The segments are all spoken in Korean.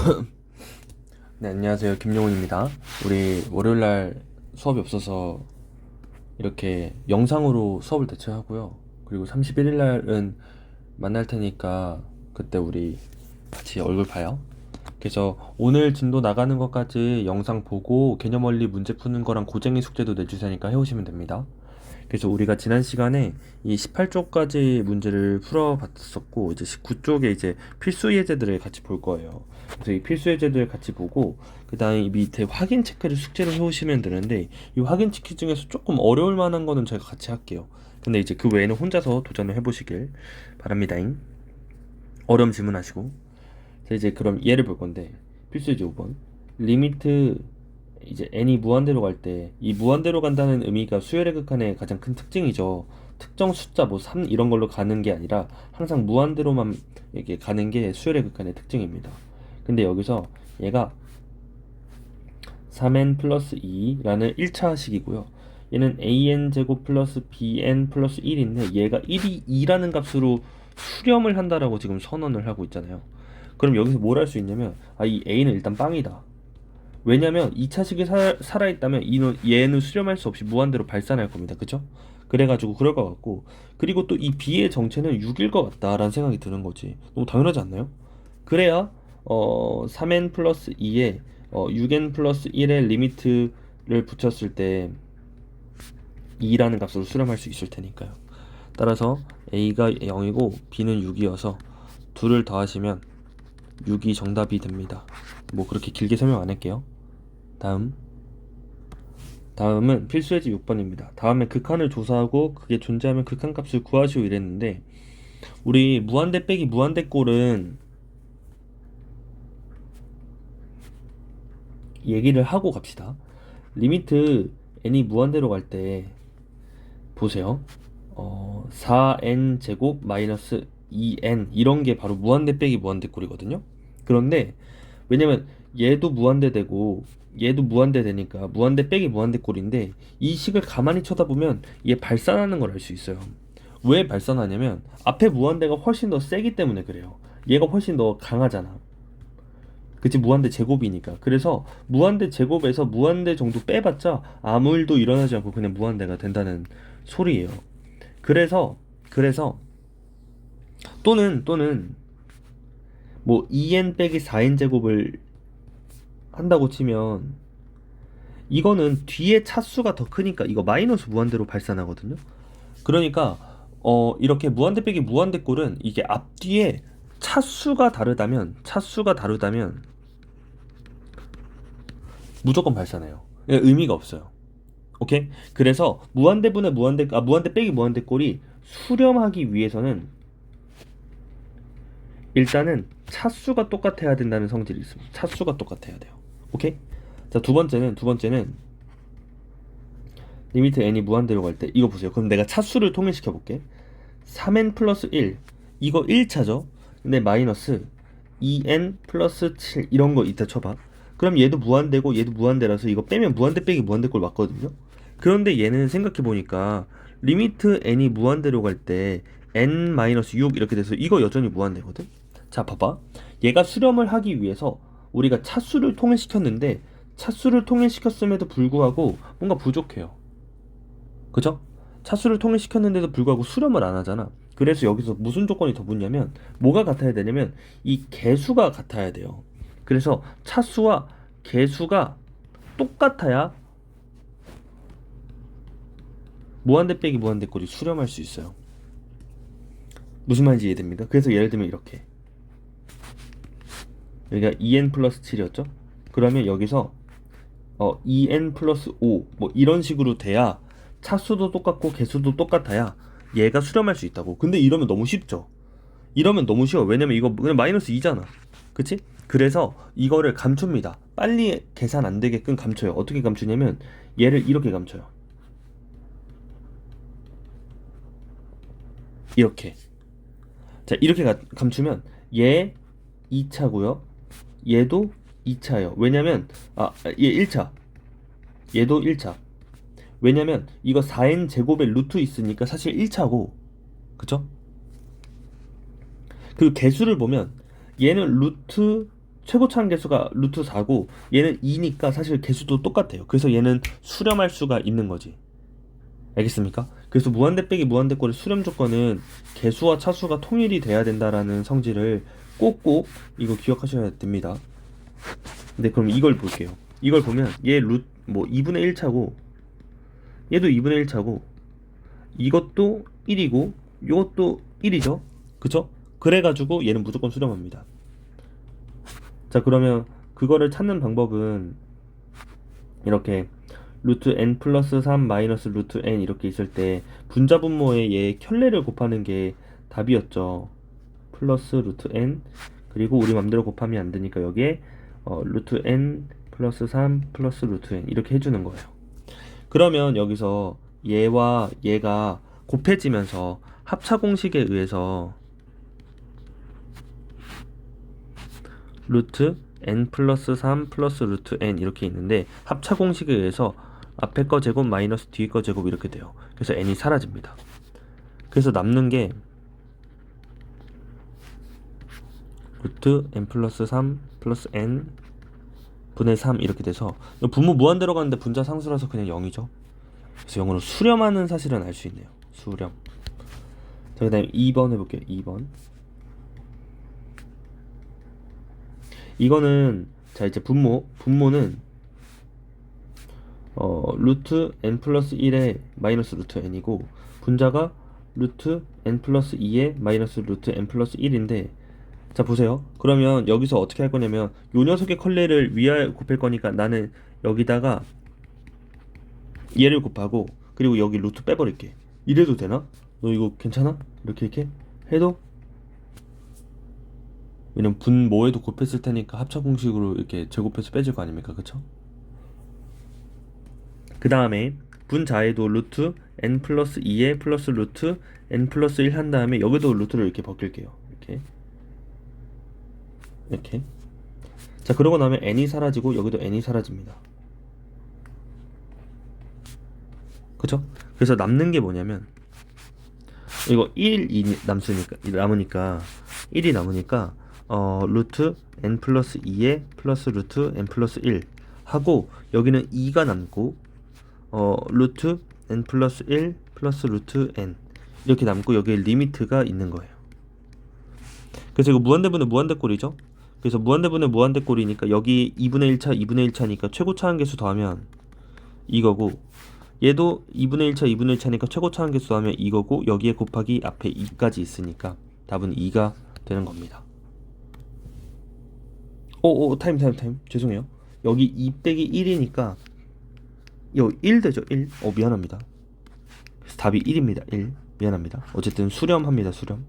네, 안녕하세요. 김용훈입니다. 우리 월요일 날 수업이 없어서 이렇게 영상으로 수업을 대체하고요. 그리고 31일 날은 만날 테니까 그때 우리 같이 얼굴 봐요. 그래서 오늘 진도 나가는 것까지 영상 보고 개념 원리 문제 푸는 거랑 고쟁이 숙제도 내주세니까 해오시면 됩니다. 그래서 우리가 지난 시간에 이 18쪽까지 문제를 풀어봤었고 이제 19쪽에 이제 필수 예제들을 같이 볼 거예요. 그래서 이 필수 예제들을 같이 보고 그다음에 이 밑에 확인 체크를 숙제로 해오시면 되는데 이 확인 체크 중에서 조금 어려울 만한 거는 제가 같이 할게요. 근데 이제 그 외에는 혼자서 도전을 해보시길 바랍니다잉. 어려움 질문하시고 자 이제 그럼 얘를 볼 건데 필수 예제 5번 리미트 이제 n이 무한대로 갈 때 이 무한대로 간다는 의미가 수열의 극한의 가장 큰 특징이죠. 특정 숫자 뭐 3 이런 걸로 가는 게 아니라 항상 무한대로만 이렇게 가는 게 수열의 극한의 특징입니다. 근데 여기서 얘가 3n 플러스 2라는 1차 식이고요. 얘는 an 제곱 플러스 bn 플러스 1인데 얘가 1이 2라는 값으로 수렴을 한다라고 지금 선언을 하고 있잖아요. 그럼 여기서 뭘 할 수 있냐면 아 이 a는 일단 빵이다. 왜냐면 2차식이 살, 살아있다면 이는, 얘는 수렴할 수 없이 무한대로 발산할 겁니다. 그죠? 그래가지고 그럴 것 같고 그리고 또 이 b의 정체는 6일 것 같다라는 생각이 드는 거지. 너무 당연하지 않나요? 그래야 어 3n 플러스 2에 어 6n 플러스 1의 리미트를 붙였을 때 2라는 값으로 수렴할 수 있을 테니까요. 따라서 a가 0이고 b는 6이어서 둘을 더하시면 6이 정답이 됩니다. 뭐 그렇게 길게 설명 안 할게요. 다음. 다음은 필수예제 6번입니다. 다음에 극한을 조사하고 그게 존재하면 극한 값을 구하시오 이랬는데 우리 무한대 빼기 무한대 꼴은 얘기를 하고 갑시다. 리미트 n이 무한대로 갈 때 보세요. 어, 4n 제곱 마이너스 2n 이런 게 바로 무한대 빼기 무한대 꼴이거든요. 그런데 왜냐면 얘도 무한대 되고 얘도 무한대 되니까 무한대 빼기 무한대 꼴인데 이 식을 가만히 쳐다보면 얘 발산하는 걸 알 수 있어요. 왜 발산하냐면 앞에 무한대가 훨씬 더 세기 때문에 그래요. 얘가 훨씬 더 강하잖아. 그치 무한대 제곱이니까 그래서 무한대 제곱에서 무한대 정도 빼봤자 아무 일도 일어나지 않고 그냥 무한대가 된다는 소리예요. 그래서 그래서 또는 또는 뭐 2n 빼기 4n 제곱을 한다고 치면 이거는 뒤에 차수가 더 크니까 이거 마이너스 무한대로 발산하거든요. 그러니까 어 이렇게 무한대 빼기 무한대 꼴은 이게 앞뒤에 차수가 다르다면 차수가 다르다면 무조건 발산해요. 예, 의미가 없어요. 오케이? 그래서 무한대분의 무한대 아 무한대 빼기 무한대 꼴이 수렴하기 위해서는 일단은 차수가 똑같아야 된다는 성질이 있습니다. 차수가 똑같아야 돼요. 오케이? 자, 두 번째는 두 번째는 리미트 n이 무한대로 갈 때 이거 보세요. 그럼 내가 차수를 통일시켜 볼게. 3n 플러스 1 이거 1차죠. 근데 마이너스 2n 플러스 7 이런 거 이따 쳐봐. 그럼 얘도 무한대고 얘도 무한대라서 이거 빼면 무한대 빼기 무한대 꼴 맞거든요. 그런데 얘는 생각해 보니까 리미트 n이 무한대로 갈 때 n 마이너스 6 이렇게 돼서 이거 여전히 무한대거든. 자, 봐봐. 얘가 수렴을 하기 위해서 우리가 차수를 통일시켰는데 차수를 통일시켰음에도 불구하고 뭔가 부족해요. 그죠? 차수를 통일시켰는데도 불구하고 수렴을 안 하잖아. 그래서 여기서 무슨 조건이 더 붙냐면 뭐가 같아야 되냐면 이 개수가 같아야 돼요. 그래서 차수와 개수가 똑같아야 무한대 빼기 무한대 꼴이 수렴할 수 있어요. 무슨 말인지 이해됩니까? 그래서 예를 들면 이렇게 여기가 2n 플러스 7이었죠? 그러면 여기서 어 2n 플러스 5 뭐 이런 식으로 돼야 차수도 똑같고 개수도 똑같아야 얘가 수렴할 수 있다고. 근데 이러면 너무 쉽죠? 이러면 너무 쉬워. 왜냐면 이거 그냥 마이너스 2잖아. 그치? 그래서 이거를 감춥니다. 빨리 계산 안 되게끔 감춰요. 어떻게 감추냐면 얘를 이렇게 감춰요. 이렇게. 자, 이렇게 가- 감추면 얘 2차고요. 얘도 2차예요. 왜냐면 아, 얘 1차. 얘도 1차. 왜냐면 이거 4n 제곱에 루트 있으니까 사실 1차고. 그쵸? 그리고 개수를 보면 얘는 루트 최고차항 개수가 루트 4고 얘는 2니까 사실 개수도 똑같아요. 그래서 얘는 수렴할 수가 있는 거지. 알겠습니까? 그래서 무한대 빼기 무한대 꼴의 수렴 조건은 개수와 차수가 통일이 돼야 된다라는 성질을 꼭꼭 이거 기억하셔야 됩니다. 근데 그럼 이걸 볼게요. 이걸 보면 얘루뭐 2분의 1 차고 얘도 2분의 1 차고 이것도 1이고 이것도 1이죠. 그쵸? 그래가지고 얘는 무조건 수렴합니다. 자 그러면 그거를 찾는 방법은 이렇게 루트 n 플러스 3 마이너스 루트 n 이렇게 있을 때 분자 분모에 얘 켤레를 곱하는 게 답이었죠. 플러스 루트 n 그리고 우리 맘대로 곱하면 안 되니까 여기에 어, 루트 n 플러스 3 플러스 루트 n 이렇게 해주는 거예요. 그러면 여기서 얘와 얘가 곱해지면서 합차 공식에 의해서 루트 n 플러스 3 플러스 루트 n 이렇게 있는데 합차 공식에 의해서 앞에 거 제곱 마이너스 뒤에 거 제곱 이렇게 돼요. 그래서 n이 사라집니다. 그래서 남는 게 루트 n 플러스 3 플러스 n 분의 3 이렇게 돼서 분모 무한대로 가는데 분자 상수라서 그냥 0이죠. 그래서 0으로 수렴하는 사실은 알 수 있네요. 수렴. 자, 그 다음에 2번 해볼게요. 2번. 이거는 자 이제 분모 분모는 어 루트 n 플러스 1에 마이너스 루트 n이고 분자가 루트 n 플러스 2에 마이너스 루트 n 플러스 1인데 자 보세요 그러면 여기서 어떻게 할 거냐면 요 녀석의 컬레를 위에 곱할 거니까 나는 여기다가 얘를 곱하고 그리고 여기 루트 빼버릴게 이래도 되나? 너 이거 괜찮아? 이렇게 이렇게 해도 왜냐면 분모에도 곱했을 테니까 합차 공식으로 이렇게 제곱해서 빼질 거 아닙니까 그쵸? 그 다음에 분자에도 루트 n 플러스 2에 플러스 루트 n 플러스 1 한 다음에 여기도 루트를 이렇게 벗길게요 이렇게 이렇게 자 그러고 나면 n이 사라지고 여기도 n이 사라집니다 그쵸? 그래서 남는 게 뭐냐면 이거 1이 남으니까 남으니까 1이 남으니까 어 루트 n 플러스 2에 플러스 루트 n 플러스 1 하고 여기는 2가 남고 어 루트 n 플러스 1 플러스 루트 n 이렇게 남고 여기에 리미트가 있는 거예요. 그래서 이거 무한대분의 무한대꼴이죠. 그래서 무한대분의 무한대꼴이니까 여기 2분의 1차 2분의 1차니까 최고차 한계수 더하면 이거고 얘도 2분의 1차 2분의 1차니까 최고차 한계수 더하면 이거고 여기에 곱하기 앞에 2까지 있으니까 답은 2가 되는 겁니다. 오오 타임 타임 타임. 죄송해요. 여기 2 빼기 1이니까 요1 되죠 1? 어 미안합니다. 답이 1입니다 1 미안합니다. 어쨌든 수렴합니다 수렴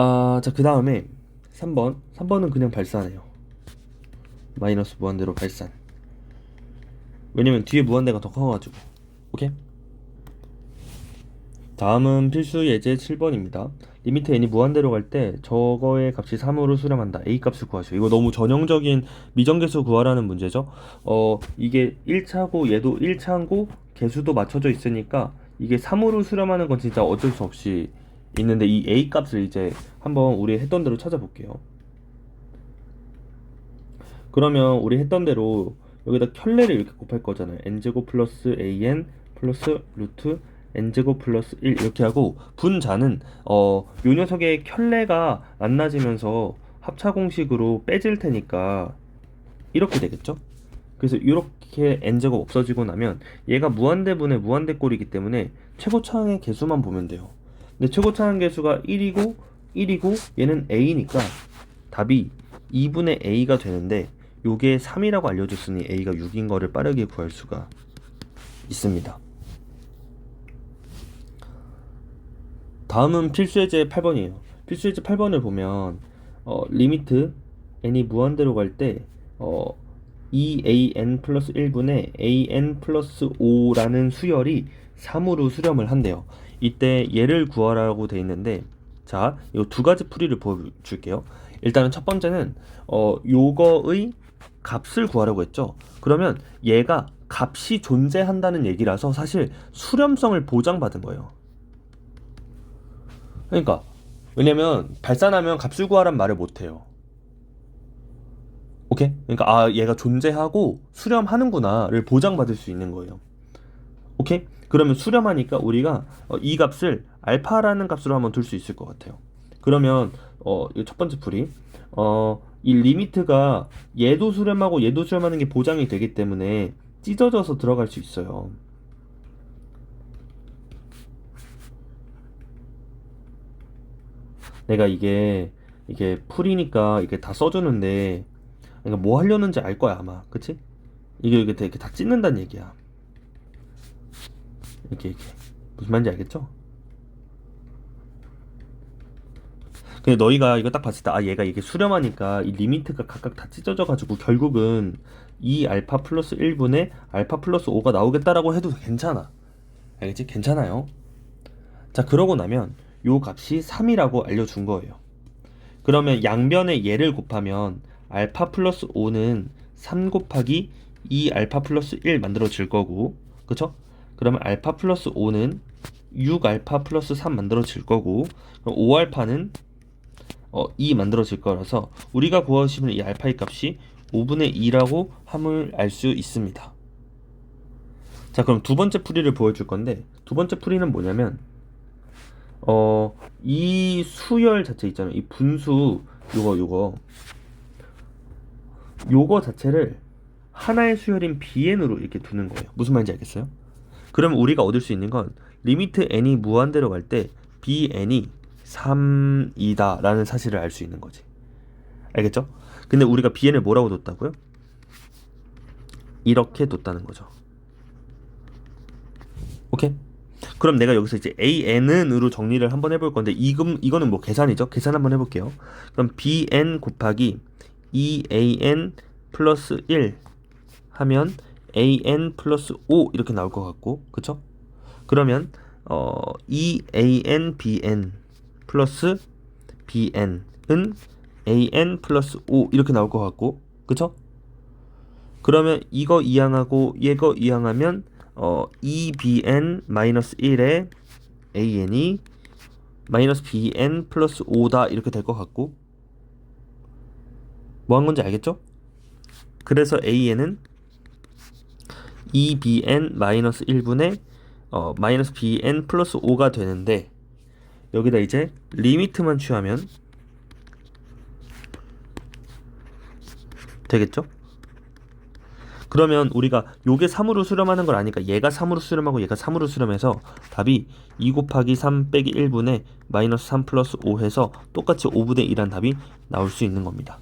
아 자 그 다음에 3번 3번은 그냥 발산해요 마이너스 무한대로 발산 왜냐면 뒤에 무한대가 더 커가지고 오케이 다음은 필수 예제 7번입니다. 리미트 n이 무한대로 갈 때 저거의 값이 3으로 수렴한다. a 값을 구하시오. 이거 너무 전형적인 미정계수 구하라는 문제죠. 어, 이게 1차고 얘도 1차고 개수도 맞춰져 있으니까 이게 3으로 수렴하는 건 진짜 어쩔 수 없이 있는데 이 a 값을 이제 한번 우리 했던 대로 찾아볼게요. 그러면 우리 했던 대로 여기다 켤레를 이렇게 곱할 거잖아요. n제곱 플러스 an 플러스 루트 n제곱 플러스 1 이렇게 하고 분자는 어, 요 녀석의 켤레가 만나지면서 합차 공식으로 빼질 테니까 이렇게 되겠죠? 그래서 이렇게 n제곱 없어지고 나면 얘가 무한대분의 무한대꼴이기 때문에 최고차항의 개수만 보면 돼요. 근데 최고차항 개수가 1이고 1이고 얘는 a니까 답이 2분의 a가 되는데 요게 3이라고 알려줬으니 a가 6인 거를 빠르게 구할 수가 있습니다. 다음은 필수예제 8번이에요. 필수예제 8번을 보면 어, 리미트 n이 무한대로 갈 때 어, 2an 플러스 1분의 an 플러스 5라는 수열이 3으로 수렴을 한대요. 이때 얘를 구하라고 돼 있는데 자, 이 두 가지 풀이를 보여줄게요. 일단은 첫 번째는 어, 요거의 값을 구하라고 했죠. 그러면 얘가 값이 존재한다는 얘기라서 사실 수렴성을 보장받은 거예요. 그러니까 왜냐면 발산하면 값을 구하란 말을 못 해요. 오케이? 그러니까 아 얘가 존재하고 수렴하는구나를 보장받을 수 있는 거예요. 오케이? 그러면 수렴하니까 우리가 어, 이 값을 알파라는 값으로 한번 둘 수 있을 것 같아요. 그러면 어, 이첫 번째 풀이 어, 이 리미트가 얘도 수렴하고 얘도 수렴하는 게 보장이 되기 때문에 찢어져서 들어갈 수 있어요. 내가 이게 이게 풀이니까 이게 다 써주는데 그러니까 뭐 하려는지 알 거야 아마 그치? 이게 이게 되게 다 찢는다는 얘기야 이렇게 이렇게 무슨 말인지 알겠죠? 근데 너희가 이거 딱 봤을 때 아 얘가 이게 수렴하니까 이 리미트가 각각 다 찢어져 가지고 결국은 2 알파 플러스 1분의 알파 플러스 5가 나오겠다라고 해도 괜찮아 알겠지? 괜찮아요 자 그러고 나면 요 값이 3이라고 알려준 거예요 그러면 양변에 얘를 곱하면 알파 플러스 5는 3 곱하기 2 알파 플러스 1 만들어질 거고 그쵸? 그러면 알파 플러스 5는 6 알파 플러스 3 만들어질 거고 5 알파는 어, 2 만들어질 거라서 우리가 싶은 이 알파의 값이 5분의 2라고 함을 알 수 있습니다. 자, 그럼 두 번째 풀이를 보여줄 건데 두 번째 풀이는 뭐냐면 어, 이 수열 자체 있잖아요. 이 분수 요거 요거 요거 자체를 하나의 수열인 bn으로 이렇게 두는 거예요. 무슨 말인지 알겠어요? 그러면 우리가 얻을 수 있는 건 리미트 n이 무한대로 갈 때 bn이 3이다 라는 사실을 알 수 있는 거지. 알겠죠? 근데 우리가 bn을 뭐라고 뒀다고요? 이렇게 뒀다는 거죠. 오케이? 그럼 내가 여기서 이제 an으로 정리를 한번 해볼 건데 이금 이거는 뭐 계산이죠? 계산 한번 해볼게요. 그럼 bn 곱하기 2an 플러스 1 하면 an 플러스 5 이렇게 나올 것 같고 그쵸? 그러면 어 2an bn 플러스 bn은 an 플러스 5 이렇게 나올 것 같고 그쵸? 그러면 이거 이항하고 얘거 이항하면 어 2bn 마이너스 1에 an이 마이너스 bn 플러스 5다 이렇게 될 것 같고 뭐 한 건지 알겠죠? 그래서 an은 2bn 마이너스 1분의 어, 마이너스 bn 플러스 5가 되는데 여기다 이제 리미트만 취하면 되겠죠? 그러면 우리가 요게 3으로 수렴하는 걸 아니까 얘가 3으로 수렴하고 얘가 3으로 수렴해서 답이 2 곱하기 3 빼기 1분의 마이너스 3 플러스 5 해서 똑같이 5분의 1한 답이 나올 수 있는 겁니다.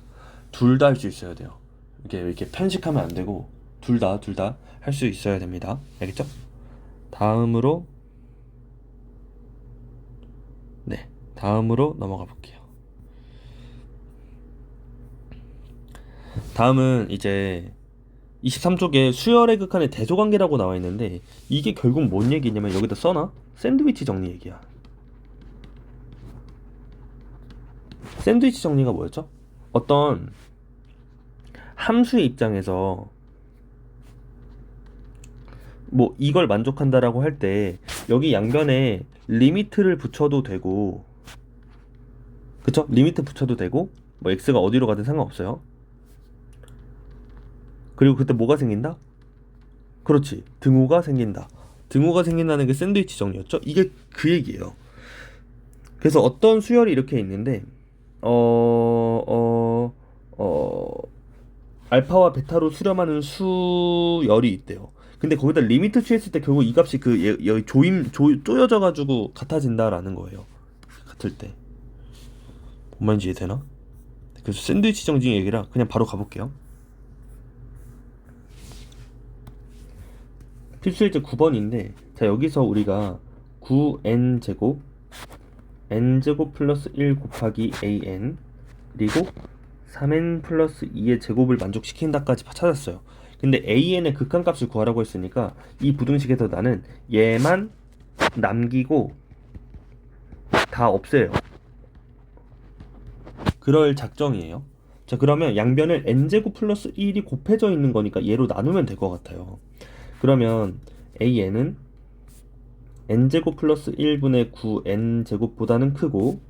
둘 다 할 수 있어야 돼요. 이렇게 이렇게 편식하면 안 되고 둘 다 둘 다 할 수 있어야 됩니다. 알겠죠? 다음으로 네 다음으로 넘어가 볼게요. 다음은 이제 23쪽에 수열의 극한의 대조관계라고 나와 있는데 이게 결국 뭔 얘기냐면 여기다 써놔 샌드위치 정리 얘기야. 샌드위치 정리가 뭐였죠? 어떤 함수의 입장에서 뭐 이걸 만족한다라고 할 때 여기 양변에 리미트를 붙여도 되고 그쵸? 리미트 붙여도 되고 뭐 x가 어디로 가든 상관없어요. 그리고 그때 뭐가 생긴다? 그렇지. 등호가 생긴다. 등호가 생긴다는 게 샌드위치 정리였죠? 이게 그 얘기예요. 그래서 어떤 수열이 이렇게 있는데 어, 어, 어, 알파와 베타로 수렴하는 수열이 있대요. 근데 거기다 리미트 취했을 때 결국 이 값이 그 예- 여기 조임 조, 쪼여져 가지고 같아진다라는 거예요. 같을 때. 뭔 말인지 이해되나? 그래서 샌드위치 정리 얘기라 그냥 바로 가볼게요. 필수일제 9번인데 자 여기서 우리가 9n 제곱 n 제곱 플러스 1 곱하기 an 그리고 3n 플러스 2의 제곱을 만족시킨다까지 찾았어요. 근데 an의 극한값을 구하라고 했으니까 이 부등식에서 나는 얘만 남기고 다 없애요. 그럴 작정이에요. 자 그러면 양변을 n제곱 플러스 1이 곱해져 있는 거니까 얘로 나누면 될 것 같아요. 그러면 an은 n제곱 플러스 1분의 9n제곱보다는 크고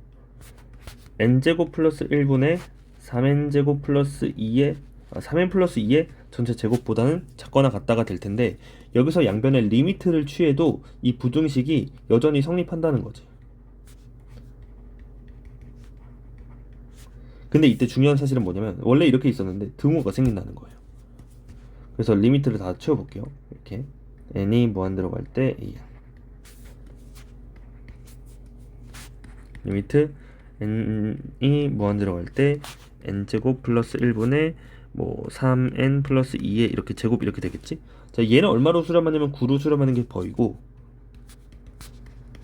n제곱 플러스 1분의 3n제곱 플러스 2의 아, 3n 플러스 2의 전체 제곱보다는 작거나 같다가 될 텐데 여기서 양변의 리미트를 취해도 이 부등식이 여전히 성립한다는 거지. 근데 이때 중요한 사실은 뭐냐면 원래 이렇게 있었는데 등호가 생긴다는 거예요. 그래서 리미트를 다 채워볼게요. 이렇게 n이 무한대로 갈때 a 리미트 n이 무한대로 갈때 n제곱 플러스 1분의 뭐 3n 플러스 2에 이렇게 제곱 이렇게 되겠지? 자 얘는 얼마로 수렴하냐면 9로 수렴하는 게 보이고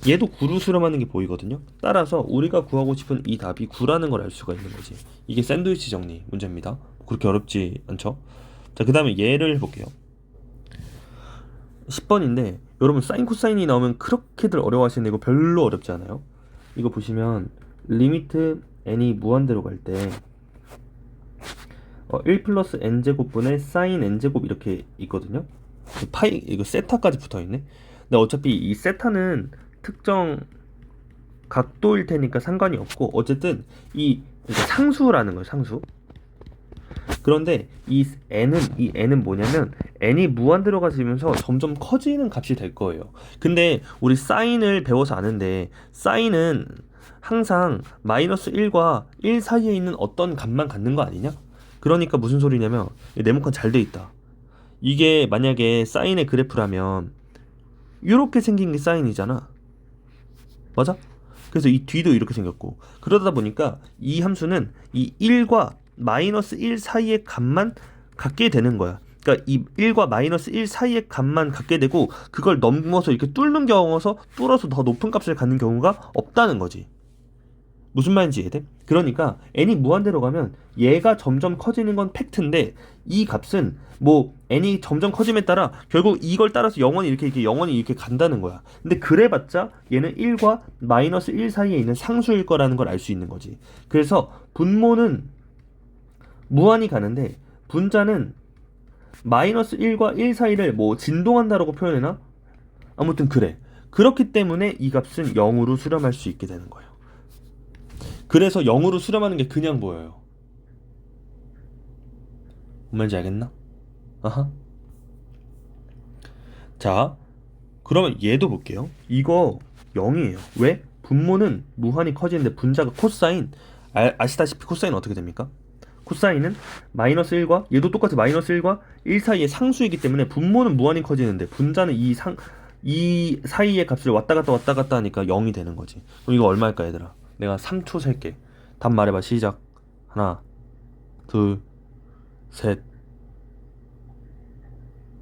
얘도 9로 수렴하는 게 보이거든요. 따라서 우리가 구하고 싶은 이 답이 9라는 걸 알 수가 있는 거지. 이게 샌드위치 정리 문제입니다. 그렇게 어렵지 않죠? 자, 그 다음에 얘를 해볼게요. 10번인데, 여러분, 사인, 코사인이 나오면 그렇게들 어려워하시는데, 이거 별로 어렵지 않아요? 이거 보시면, 리미트 n이 무한대로 갈 때, 어, 1 플러스 n제곱분의 사인 n제곱 이렇게 있거든요? 그 파이, 이거 세타까지 붙어 있네? 근데 어차피 이 세타는 특정 각도일 테니까 상관이 없고, 어쨌든 이 상수라는 거예요, 상수. 그런데 이 n은 이 n은 뭐냐면 n이 무한대로 가지면서 점점 커지는 값이 될 거예요. 근데 우리 사인을 배워서 아는데 사인은 항상 마이너스 1과 1 사이에 있는 어떤 값만 갖는 거 아니냐? 그러니까 무슨 소리냐면 이 네모칸 잘 돼 있다. 이게 만약에 사인의 그래프라면 이렇게 생긴 게 사인이잖아. 맞아? 그래서 이 뒤도 이렇게 생겼고 그러다 보니까 이 함수는 이 1과 마이너스 1 사이의 값만 갖게 되는 거야. 그러니까 이 1과 마이너스 1 사이의 값만 갖게 되고 그걸 넘어서 이렇게 뚫는 경우서 뚫어서 더 높은 값을 갖는 경우가 없다는 거지. 무슨 말인지 이해돼? 그러니까 n이 무한대로 가면 얘가 점점 커지는 건 팩트인데 이 값은 뭐 n이 점점 커짐에 따라 결국 이걸 따라서 영원히 이렇게 이렇게 영원히 이렇게 간다는 거야. 근데 그래봤자 얘는 1과 마이너스 1 사이에 있는 상수일 거라는 걸 알 수 있는 거지. 그래서 분모는 무한히 가는데 분자는 마이너스 1과 1 사이를 뭐 진동한다라고 표현해나? 아무튼 그래. 그렇기 때문에 이 값은 0으로 수렴할 수 있게 되는 거예요. 그래서 0으로 수렴하는 게 그냥 보여요. 뭔 말인지 알겠나? 아하. 자, 그러면 얘도 볼게요. 이거 0이에요. 왜? 분모는 무한히 커지는데 분자가 코사인. 아, 아시다시피 코사인 어떻게 됩니까? 코사인은 마이너스 1과 얘도 똑같이 마이너스 1과 1 사이의 상수이기 때문에 분모는 무한히 커지는데 분자는 이 상 이 사이의 값을 왔다 갔다 왔다 갔다 하니까 0이 되는 거지. 그럼 이거 얼마일까 얘들아? 내가 3초 셀게. 답 말해봐. 시작. 하나, 둘, 셋.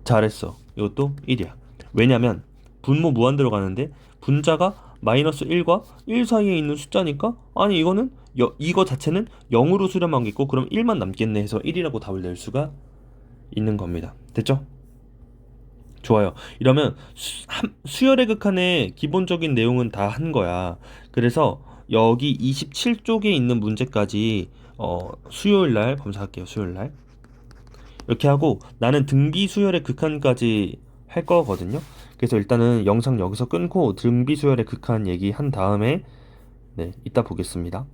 잘했어. 이것도 1이야. 왜냐면 분모 무한대로 가는데 분자가 마이너스 1과 1 사이에 있는 숫자니까 아니 이거는 여, 이거 자체는 0으로 수렴하겠고 그럼 1만 남겠네 해서 1이라고 답을 낼 수가 있는 겁니다. 됐죠? 좋아요. 이러면 수, 한, 수열의 극한의 기본적인 내용은 다 한 거야. 그래서 여기 27쪽에 있는 문제까지 어, 수요일 날 검사할게요. 수요일 날. 이렇게 하고 나는 등비 수열의 극한까지 할 거거든요. 그래서 일단은 영상 여기서 끊고 등비 수열의 극한 얘기 한 다음에 네, 이따 보겠습니다.